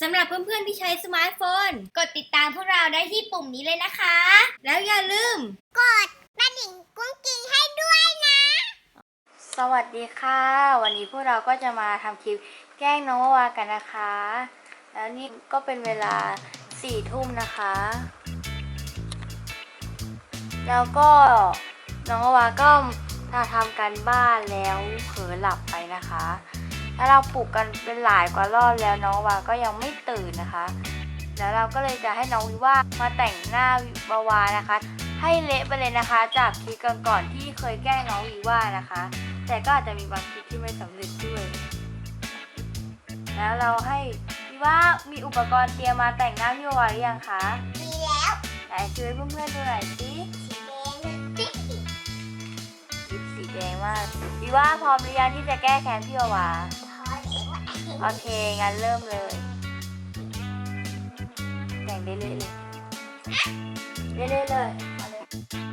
สำหรับเพื่อนๆที่ใช้สมาร์ทโฟน กดติดตามพวกเราได้ที่ปุ่มนี้เลยนะคะ แล้วอย่าลืม กดกระดิ่งกุ้งกิ้งให้ด้วยนะ สวัสดีค่ะ วันนี้พวกเราก็จะมาทำคลิปแกล้งน้องวาวกันนะคะ แล้วนี่ก็เป็นเวลาสี่ทุ่มนะคะ แล้วก็น้องวาวก็มาทำการบ้านแล้วเผลอหลับไปนะคะ แล้วเราปลุกกันเป็นหลายกว่ารอบแล้วน้องวาวาก็ยังไม่ตื่นนะคะ แล้วเราก็เลยจะให้น้องวิว่ามาแต่งหน้าวาวานะคะ ให้เละไปเลยนะคะ จากคลิปก่อนๆที่เคยแกล้งน้องวีว่านะคะ แต่ก็อาจจะมีบางคลิปที่ไม่สำเร็จด้วย แล้วเราให้วีว่ามีอุปกรณ์เตรียมมาแต่งหน้าพี่วาวาหรือยังคะมีแล้วไหนช่วยเพื่อนๆดูหน่อยสิสีแดงติ๊กลิปสีแดงมากวีว่าพร้อมหรือยังที่จะแก้แค้นพี่วาวาพอเอง โอเค งั้นเริ่มเลย แต่งเรื่อยๆเลยเรื่อยๆเลยเอาเลย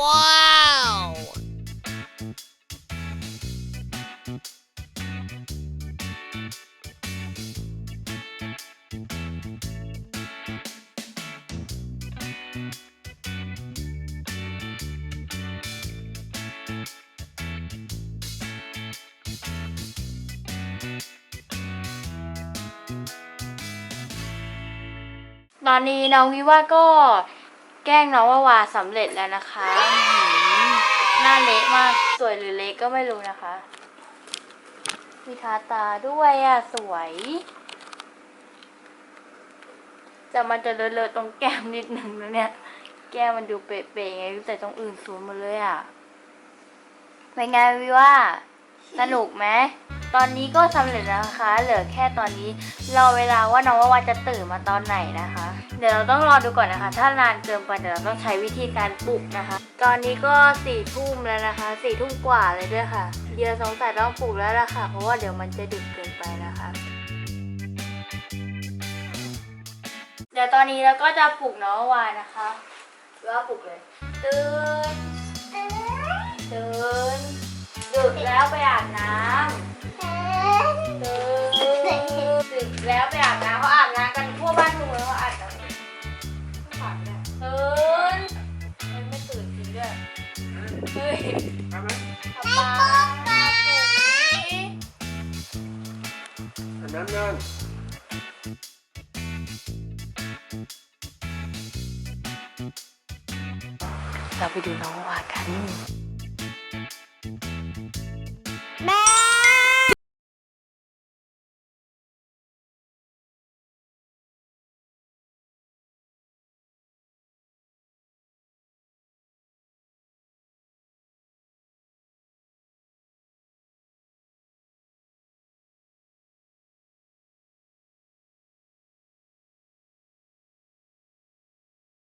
ว้าวตอนนี้น้องวิว่าก็ แกล้งน้องว่าวาสำเร็จแล้วนะคะหน้าเละมากสวยหรือเละก็ไม่รู้นะคะ มีทาตาด้วยอะ สวยแต่มันจะเลอะๆตรงแก้มนิดนึงนะเนี่ย แก้มมันดูเป๊ะๆไงแต่ตรงอื่นสวยหมดเลยอะเป็นไงวิว่าสนุกไหมตอนนี้ก็สำเร็จแล้วนะคะ เหลือแค่ตอนนี้รอเวลาว่าน้องว่าวาจะตื่นมาตอนไหนนะคะ เดี๋ยวเราต้องรอดูก่อนนะคะ ถ้านานเกินไปเดี๋ยวเราต้องใช้วิธีการปลุกนะคะ ตอนนี้ก็สี่ทุ่มแล้วนะคะสี่ทุ่มกว่าเลยด้วยค่ะ เดี๋ยวสงสัยต้องปลุกแล้วล่ะค่ะ เพราะว่าเดี๋ยวมันจะดึกเกินไปนะคะ เดี๋ยวตอนนี้เราก็จะปลุกน้องวานะคะว่าปลุกเลยตื่น เฮ้ป๊าป๊กสิอันนั้นนั่นเราไปดูน้องวากัน